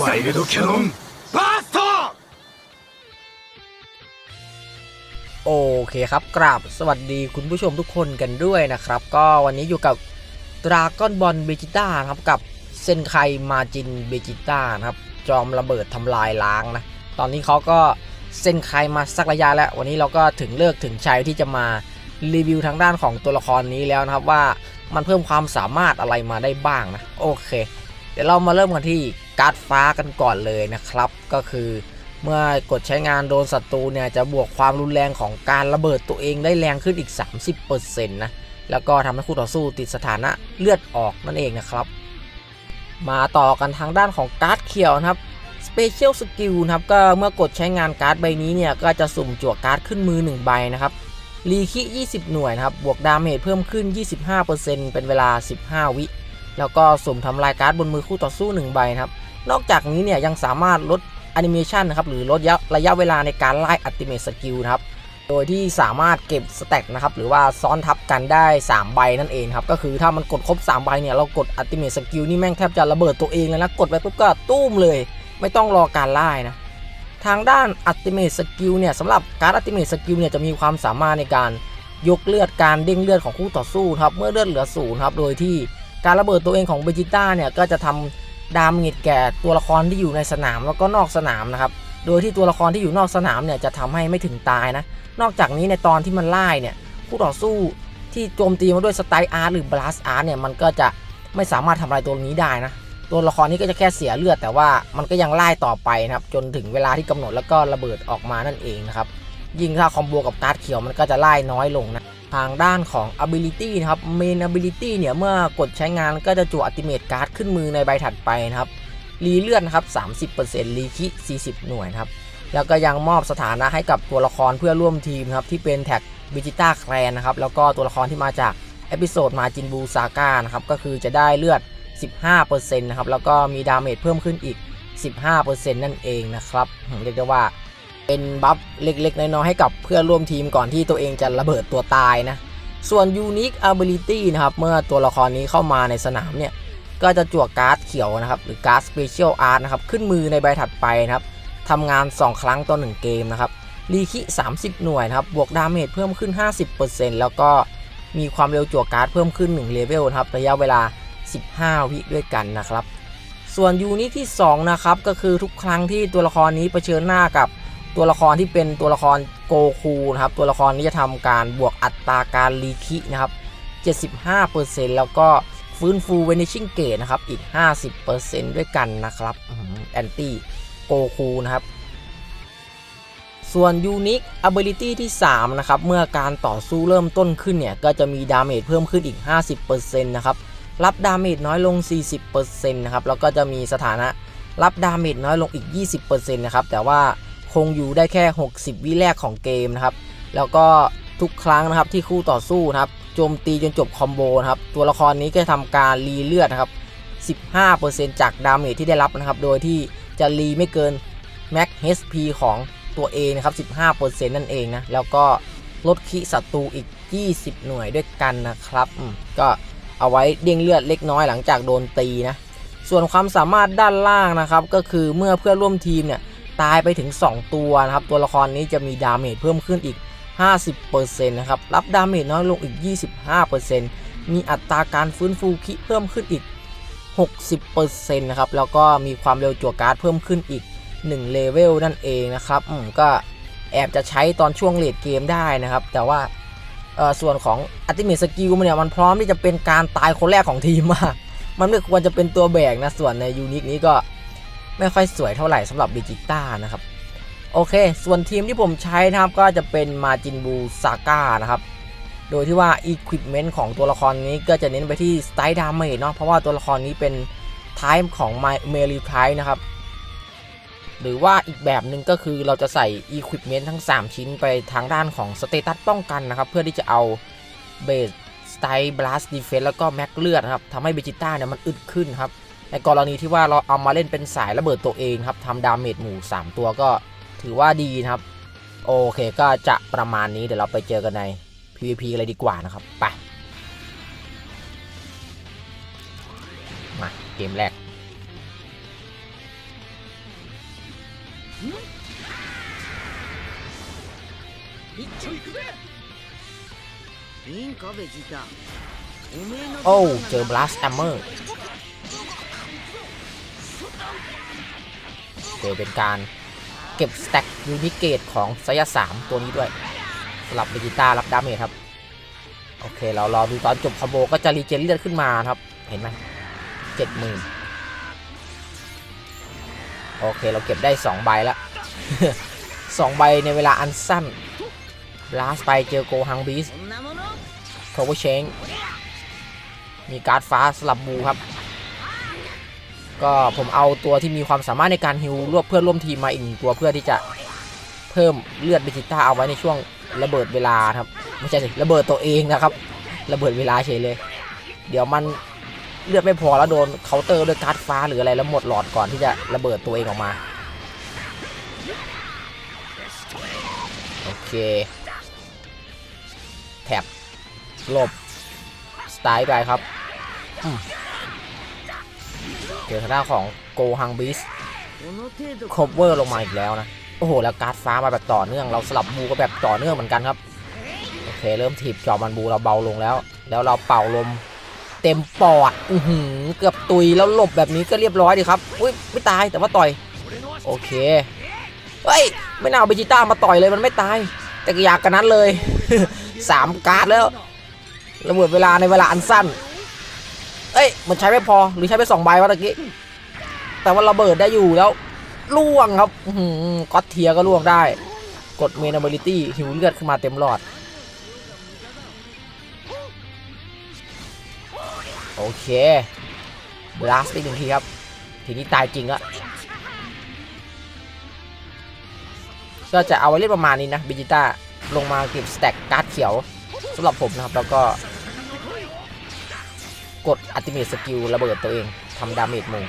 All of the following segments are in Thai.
ワイルドキャノンバースト โอเคครับกราบสวัสดีคุณผู้ชมทุกคนกันด้วยนะครับ ก็วันนี้อยู่กับดราก้อนบอลเบจิต้าครับกับเซนไคมาจินเบจิต้านะครับจอมระเบิดทำลายล้างนะ ตอนนี้เขาก็เซนไคมาสักระยะแล้ว วันนี้เราก็ถึงเลิกถึงชัยที่จะมารีวิวทางด้านของตัวละครนี้แล้วนะครับว่ามันเพิ่มความสามารถอะไรมาได้บ้างนะ โอเค เดี๋ยวเรามาเริ่มกันที่ การ์ดฟ้ากันก่อนเลยนะครับ ก็คือเมื่อกดใช้งานโดนศัตรูเนี่ยจะบวกความรุนแรงของการระเบิดตัวเองได้แรงขึ้นอีก 30%นะแล้วก็ทำให้คู่ต่อสู้ติดสถานะเลือดออกนั่นเองนะครับ มาต่อกันทางด้านของการ์ดเขียวนะครับ Special Skill นะครับก็เมื่อกดใช้งานการ์ดใบนี้เนี่ยก็จะสุ่มจั่วการ์ดขึ้นมือ 1 ใบนะครับรีคิ20 หน่วยนะครับบวกดาเมจเพิ่มขึ้น 25%เป็นเวลา 15 วิ แล้วก็สุ่มทำลายการ์ดบนมือคู่ต่อสู้ 1 ใบนะครับ นอกจากนี้เนี่ยยังสามารถลดแอนิเมชันนะครับหรือลดระยะเวลาในการไล่อัติเม e สกิลนะครับโดยที่สามารถเก็บสแต็กนะครับหรือว่าซ้อนทับกันได้ 3 ใบนั่นเองครับ ก็คือถ้ามันกดครบ 3 ใบเนี่ย เรากดอัติเม e สกิลนี่แม่งแทบจะระเบิดตัวเองเลยนะ กดไปปุ๊บก็ตุ้มเลย ไม่ต้องรอการไล่นะ ทางด้านอัติเม e สกิลเนี่ยสำหรับการอัติเม e สกิลเนี่ยจะมีความสามารถในการยกเลือดการเด้งเลือดของคู่ต่อสู้ครับเมื่อเลือดเหลือศูนย์ครับโดยที่การระเบิดตัวเองของเบจิต้าเนี่ยก็จะทำ ดาเมจแก่ตัวละครที่อยู่ในสนามแล้วก็นอกสนามนะครับ โดยที่ตัวละครที่อยู่นอกสนามเนี่ยจะทำให้ไม่ถึงตายนะ นอกจากนี้ในตอนที่มันไล่เนี่ยคู่ต่อสู้ที่โจมตีมาด้วยสไตล์อาร์ตหรือบลัสอาร์ตเนี่ยมันก็จะไม่สามารถทำลายตัวนี้ได้นะ ตัวละครนี้ก็จะแค่เสียเลือด แต่ว่ามันก็ยังไล่ต่อไปนะครับ จนถึงเวลาที่กำหนดแล้วก็ระเบิดออกมานั่นเองนะครับ ยิ่งถ้าคอมโบกับการ์ดเขียวมันก็จะไล่น้อยลงนะ ทางด้านของ ability นะครับ main ability เนี่ย เมื่อกดใช้งานก็จะจั่ว ultimate card ขึ้นมือในใบถัดไปนะครับ รีเลื่อนะครับ 30%รีคิ 40 หน่วยครับ แล้วก็ยังมอบสถานะให้กับตัวละครเพื่อร่วมทีมครับ ที่เป็นแท็กบิจิต้าแคลนนะครับ แล้วก็ตัวละครที่มาจากเอพิโซดมาจินบูซาก้านะครับ ก็คือจะได้เลือด 15%นะครับ แล้วก็มีดาเมจเพิ่มขึ้นอีก 15%นั่นเองนะครับเรียกได้ว่า เป็นบัฟเล็กๆ น้อยๆให้กับเพื่อนร่วมทีมก่อนที่ตัวเองจะระเบิดตัวตายนะ ส่วน Unique Ability นะครับ เมื่อตัวละครนี้เข้ามาในสนามเนี่ย ก็จะจั่วการ์ดเขียวนะครับ หรือการ์ด Special Art นะครับ ขึ้นมือในใบถัดไปนะครับทำงาน 2 ครั้งต่อ 1 เกมนะครับ รีคิ 30 หน่วยนะครับ บวกดาเมจเพิ่มขึ้น 50%แล้วก็มีความเร็วจั่วการ์ดเพิ่มขึ้น1เลเวลนะครับ ระยะเวลา 15 วิด้วยกันนะครับ ส่วนยูนิตที่ 2 นะครับ ก็คือทุกครั้งที่ตัวละครนี้เผชิญหน้ากับ ตัวละครที่เป็นตัวละครโกคูนะครับ ตัวละครนี้จะทำการบวกอัตราการรีคินะครับ 75%แล้วก็ฟื้นฟูเวนิชิ่งเกตนะครับ อีก 50%ด้วยกันนะครับแอนตี้โกคูนะครับ ส่วน Unique Ability ที่ 3 นะครับ เมื่อการต่อสู้เริ่มต้นขึ้นเนี่ย ก็จะมีดาเมจเพิ่มขึ้นอีก 50%นะครับ รับดาเมจน้อยลง 40%นะครับ แล้วก็จะมีสถานะรับดาเมจน้อยลงอีก 20%นะครับ แต่ว่า งอยู่ได้แค่ 60 วิแรกของเกมนะครับ แล้วก็ทุกครั้งนะครับที่คู่ต่อสู้นะครับโจมตีจนจบคอมโบนะครับ ตัวละครนี้ก็จะทำการรีเลือดนะครับ 15%จากดาเมจที่ได้รับนะครับ โดยที่จะรีไม่เกิน Max HP ของตัวเองนะครับ 15%นั่นเองนะ แล้วก็ลดคิศัตรูอีก 20 หน่วยด้วยกันนะครับ ก็เอาไว้เด้งเลือดเล็กน้อยหลังจากโดนตีนะ ส่วนความสามารถด้านล่างนะครับ ก็คือเมื่อเพื่อนร่วมทีมเนี่ย ตายไปถึง 2 ตัวนะครับ ตัวละครนี้จะมีดาเมจเพิ่มขึ้นอีก 50%นะครับ รับดาเมจน้อยลงอีก 25%มีอัตราการฟื้นฟูคิเพิ่มขึ้นอีก 60%นะครับ แล้วก็มีความเร็วจั่วการ์ดเพิ่มขึ้นอีก1เลเวลนั่นเองนะครับ อืมก็แอบจะใช้ตอนช่วงเลดเกมได้นะครับ แต่ว่าส่วนของอัติเม e สกิลมันเนี่ยมันพร้อมที่จะเป็นการตายคนแรกของทีมมาก มันไม่ควรจะเป็นตัวแบกนะ ส่วนในยูนิคนี้ก็ ไม่ค่อยสวยเท่าไหร่สำหรับดิจิต้านะครับ โอเค ส่วนทีมที่ผมใช้นะครับก็จะเป็นมาจินบูซาก้านะครับ โดยที่ว่า Equipment ของตัวละครนี้ก็จะเน้นไปที่สไตล์ดาเมจเนาะเพราะว่าตัวละครนี้เป็นไทป์ของเมลิไทป์นะครับ หรือว่าอีกแบบหนึ่งก็คือเราจะใส่ Equipment ทั้ง 3 ชิ้นไปทางด้านของสเตตัสป้องกันนะครับ เพื่อที่จะเอาเบสสไตล์บลัสดีเฟนแล้วก็แม็กเลือดนะครับทำให้เบจิต้าเนี่ยมันอึดขึ้นครับ ในกรณีที่ว่าเราเอามาเล่นเป็นสายระเบิดตัวเองครับทำดาเมจหมู่ 3 ตัวก็ถือว่าดีครับ โอเคก็จะประมาณนี้เดี๋ยวเราไปเจอกันใน PVP เลยดีกว่านะครับ ไป มาเกมแรกโอ้เจอบลัสแอมเมอร์ เดี๋ยวเป็นการเก็บสแต็กยูนิเกตของไซยาสามตัวนี้ด้วยสลับเบจิต้ารับดาเมจครับ โอเค เรารอดูตอนจบคอมโบก็จะรีเจนเลือดขึ้นมาครับ เห็นไหมเจ็ดหมื่นโอเค เราเก็บได้ 2 ใบแล้ะ2 ใบในเวลาอันสั้นลาสไปเจอโกฮังบีสโคเวอร์เชงมีการ์ดฟ้าสลับบูครับ ก็ผมเอาตัวที่มีความสามารถในการฮิวรวบเพื่อนร่วมทีมมาอีกหนึ่งตัวเพื่อที่จะเพิ่มเลือดเบจิต้าเอาไว้ในช่วงระเบิดเวลาครับไม่ใช่สิระเบิดตัวเองนะครับ ระเบิดเวลาเฉยเลย เดี๋ยวมันเลือดไม่พอแล้วโดนเคาน์เตอร์ด้วยการ์ดฟ้าหรืออะไรแล้วหมดหลอดก่อนที่จะระเบิดตัวเองออกมาโอเคแท็บหลบสไตล์ไปครับอืม เจอทางด้านของโกฮังบิสคบเวอร์ลงมาอีกแล้วนะ โอ้โห แล้วการ์ดฟ้ามาแบบต่อเนื่อง เราสลับบูก็แบบต่อเนื่องเหมือนกันครับ โอเค เริ่มถีบจอมันบูเราเบาลงแล้ว แล้วเราเป่าลม เต็มปอด อือหือ เกือบตุยแล้วหลบแบบนี้ก็เรียบร้อยดีครับ อุ้ย ไม่ตายแต่ว่าต่อย โอเค เฮ้ย ไม่น่เอาเบจิต้ามาต่อยเลยมันไม่ตาย แต่อยากกันนั้นเลย 3 การ์ดแล้วระเบิดเวลาในเวลาอันสั้น เอ้ยมันใช้ไม่พอหรือใช้ไปสองใบวะตะกี้แต่ว่าระเบิดได้อยู่แล้วล่วงครับก็เทียก็ล่วงได้ กดเมน a บิลิตี้หิวเลือดขึ้นมาเต็มหลอด โอเคบลัสไปหนึ่งทีครับ ทีนี้ตายจริงละก็จะเอาไว้เล่นประมาณนี้นะบิจิต้าลงมาเก็บสแต็กการ์ดเขียวสำหรับผมนะครับ แล้วก็ กดอัติเมตสกิลระเบิดตัวเองทำดาเมจมุง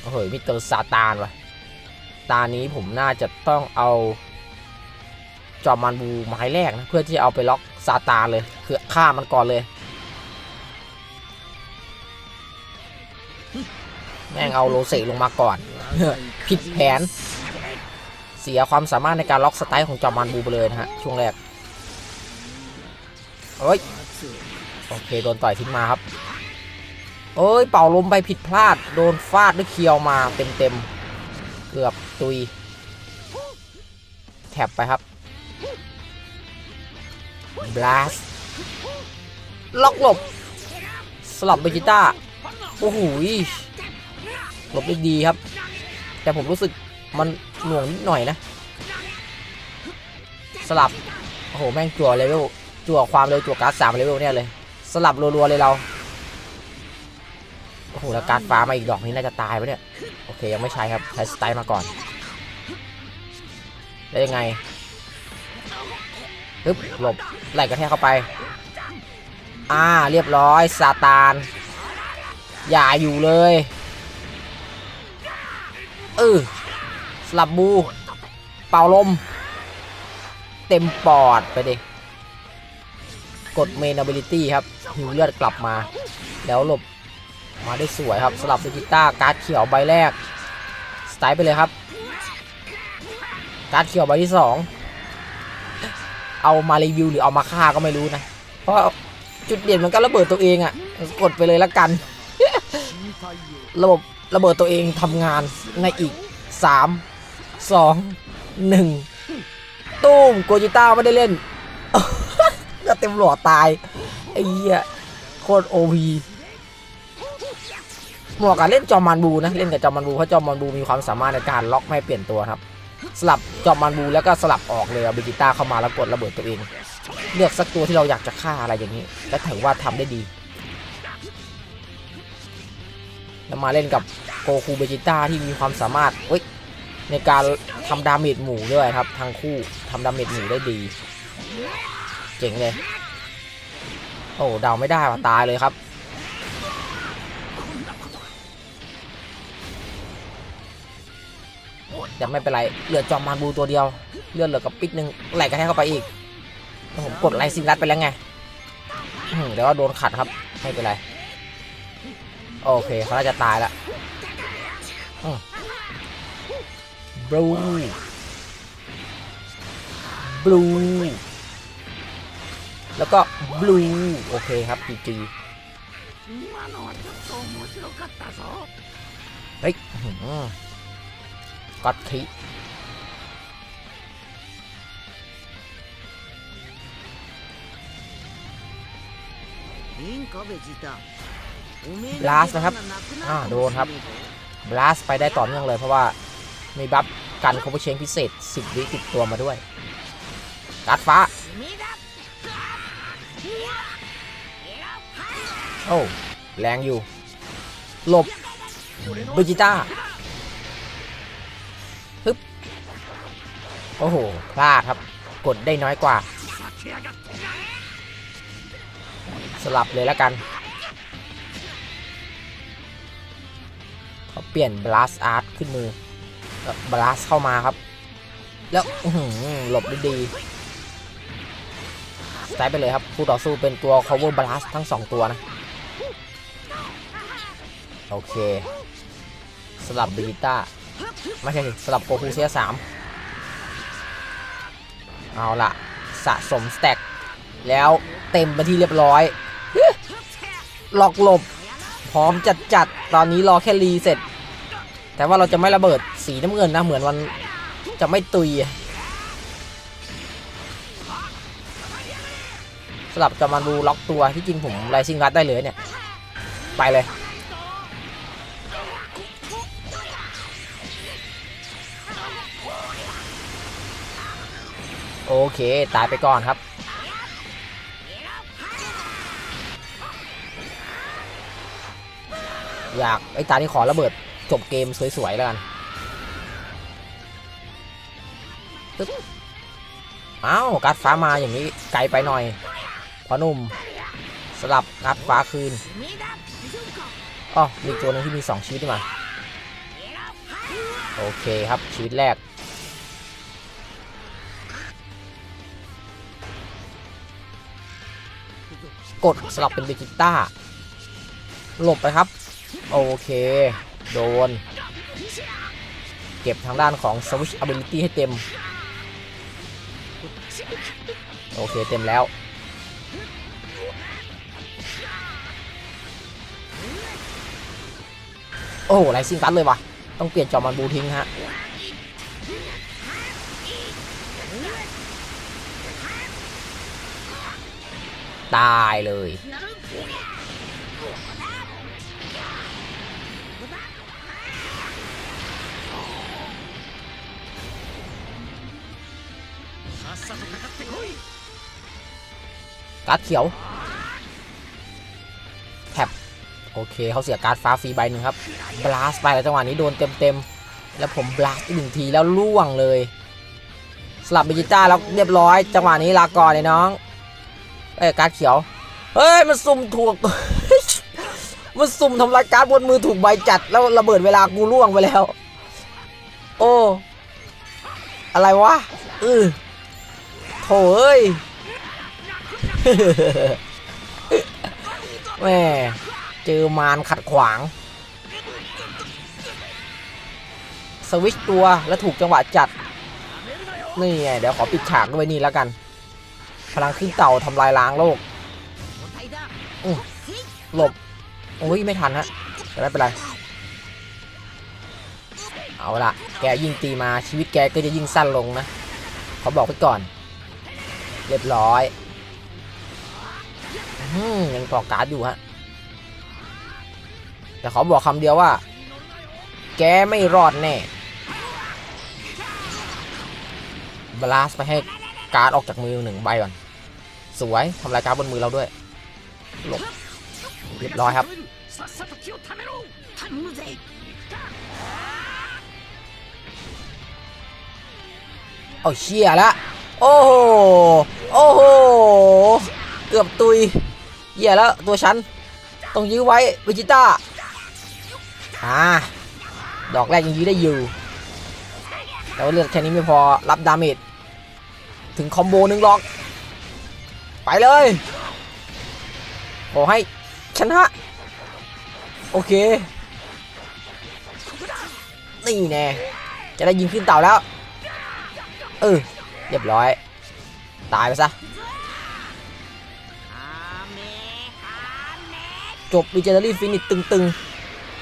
โอ้โหมิเตอร์ซาตานวะตานี้ผมน่าจะต้องเอาจอมมันบูไม้แรกนะ เพื่อที่เอาไปล็อกซาตานเลย คือฆ่ามันก่อนเลย แม่งเอาโลเซลงมาก่อน ผิดแผน เสียความสามารถในการล็อกสไตล์ของจอมันบูไปเลยนะฮะ ช่วงแรกเอ้ย โอเค โดนต่อยทิ้งมาครับ เอ้ย เป่าลมไปผิดพลาด โดนฟาดด้วยเคียวมาเต็มๆเกือบตุยแท็บไปครับบลัสล็อกหลบ สลับเบจิต้า โอ้โหหลบได้ดีครับ แต่ผมรู้สึกมันหน่วงนิดหน่อยนะ สลับ โอ้โห แม่งจั่วเลเวลจั่วความเร็วจั่วการ์ดสามเลเวลเนี่ยเลย สลับรัวๆเลยเรา โอ้โห แล้วการ์ดฟ้ามาอีกดอกนี้น่าจะตายปะเนี่ย โอเค ยังไม่ใช้ครับ ใช้สไตล์มาก่อนแล้ยังไงปึ๊บหลบไหลกระแทกเข้าไป อ่า เรียบร้อยซาตาน อย่าอยู่เลย เออสลับบู เป่าลม เต็มปอดไปดิ กดเมน ability ครับหิวเลือดกลับมา แล้วหลบมาได้สวยครับสลับเบจิต้าการ์ดเขียวใบแรก สไตล์ไปเลยครับ การ์ดเขียวใบที่สองเอามารีวิวหรือเอามาฆ่าก็ไม่รู้นะ เพราะจุดเด่นมันก็ระเบิดตัวเองอะ่ะ กดไปเลยละกัน ระบบ ระเบิดตัวเองทำงานในอีก 3 2 1 ตุ้มโกจิต้าไม่ได้เล่นก็เต็มหลอดตาย ไอ้เหี้ยโคตรโอพีเหมาะกับเล่นจอมมันบูนะ เล่นกับจอมมันบูเพราะจอมมันบูมีความสามารถในการล็อกไม่เปลี่ยนตัวครับ สลับจอมมันบูแล้วก็สลับออกเลยเอาบิจิต้าเข้ามาแล้วกดระเบิดตัวเอง เลือกสักตัวที่เราอยากจะฆ่าอะไรอย่างนี้ก็ถือว่าทำได้ดี แล้วมาเล่นกับโกคูเบจิต้าที่มีความสามารถเว้ยในการทำดาเมจหมู่ด้วยครับทั้งคู่ทำดาเมจหมู่ได้ดี เจ๋งเลย โอ้เดาไม่ได้ว่าตายเลยครับแต่ไม่เป็นไรเหลือจอมมานบูตัวเดียว เลือดเหลือกับปิดหนึ่งไหลกระแทกเข้าไปอีกผมกดไลซิงรัดไปแล้วไงเดี๋ยวว่าโดนขัดครับไม่เป็นไร โอเคเขาน่าจะตายละบลูบลูแล้วก็บลูโอเคครับจีจี 今のはちょっと面白かったぞ เฮ้ยอื้อหือก็อตคิ いいんかベジータおめえ บลาสนะครับอ่าโดนครับบลาสไปได้ต่อเนื่องเลยเพราะว่ามีบัฟกันคอมโบเชนพิเศษ 10 วิติดตัวมาด้วยการดฟ้า โอ้แรงอยู่ หลบเบจิต้าฮึบโอ้โห พลาดครับ กดได้น้อยกว่า สลับเลยแล้วกัน เขาเปลี่ยน blast art ขึ้นมือ blast เข้ามาครับ แล้วหลบได้ดีสไตไปเลยครับผู้ต่อสู้เป็นตัว cover blast ทั้ง 2 ตัวนะ โอเคสลับเบจิต้าไม่ใช่สลับโกคูเซียสามเอาละสะสมสแต็กแล้วเต็มไปที่เรียบร้อย หลอกหลบ พร้อมจัดจัดตอนนี้รอแค่รีเสร็จ แต่ว่าเราจะไม่ระเบิดสีน้ำเงินนะเหมือนวันจะไม่ตุยสลับจะมาดูล็อกตัวที่จริงผมไลซิงรัดได้เลยเนี่ย ไปเลยโอเค ตายไปก่อนครับ อยากไอ้ตานี่ขอระเบิดจบเกมสวยๆแล้วกันตึ๊บอ้าวการ์ดฟ้ามาอย่างนี้ไกลไปหน่อยพอนุ่มสลับการ์ดฟ้าคืนอ๋อมีตัวหนึงที่มี 2 ชีวิตมาโอเคครับชีวิตแรกกดสลับเป็นเบจิต้าหลบไปครับ โอเค โดน เก็บทางด้านของ Switch Ability ให้เต็ม โอเค เต็มแล้ว โอ้ไรซิงตันเลยวะต้องเปลี่ยนจอมันบูทิ้งฮะตายเลย การ์ดเขียวแท็บโอเคเขาเสียการ์ดฟ้าฟรีใบหนึ่งครับบลาสไปแล้วจังหวะนี้โดนเต็มๆ แล้วผมบลาสอีกหนึ่งทีแล้วล่วงเลย สลับเบจิต้าแล้วเรียบร้อย จังหวะนี้ลาก่อนเลยน้องเอ้การ์ดเขียว เฮ้ย มันสุ่มถูก มันสุ่มทำลายการ์ดบนมือถูกใบจัด แล้วระเบิดเวลากูล่วงไปแล้ว โอ้ อะไรวะเออ โถเอ้ยแม่เจอมารขัดขวาง สวิชตัวแล้วถูกจังหวะจัด นี่ไง เดี๋ยวขอปิดฉากด้วยนี่แล้วกัน พลังขึ้นเต่าทำลายล้างโลกหลบ โอ้ย ไม่ทันฮะแต่ไม่เป็นไร เอาละแกยิ่งตีมาชีวิตแกก็จะยิ่งสั้นลงนะเขาบอกไว้ก่อน เรียบร้อยอยังต่อการ์ดอยู่ฮะ แต่เขาบอกคำเดียวว่า แกไม่รอดแน่บลาสไปให้การ์ดออกจากมือหนึ่งใบก่อน สวยทำลายการ์ดบนมือเราด้วยหลบเรียบร้อยครับโอ้เชี่ยละ โอ้โห โอ้โห เกือบตุยเหี้ยแล้วตัวฉัน ต้องยื้อไว้วิจิต้า อ่า ดอกแรกยังยื้อได้อยู่ แต่ว่าเลือดแค่นี้ไม่พอรับดาเมจ ถึงคอมโบหนึ่งหรอก ไปเลย ขอให้ชนะ โอเค นี่แน่ จะได้ยิงขึ้นเต่าแล้ว เออ เรียบร้อย ตายไปซะ จบดิเจเนอรี่ฟินิตตึง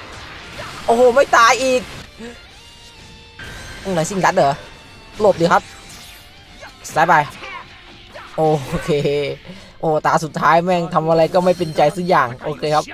ๆ โอ้โห ไม่ตายอีกอะไรสิงกัดเหรอ หลบดีครับสายไป โอเค โอ้ ตาสุดท้ายแม่งทำอะไรก็ไม่เป็นใจสักอย่าง โอเคครับ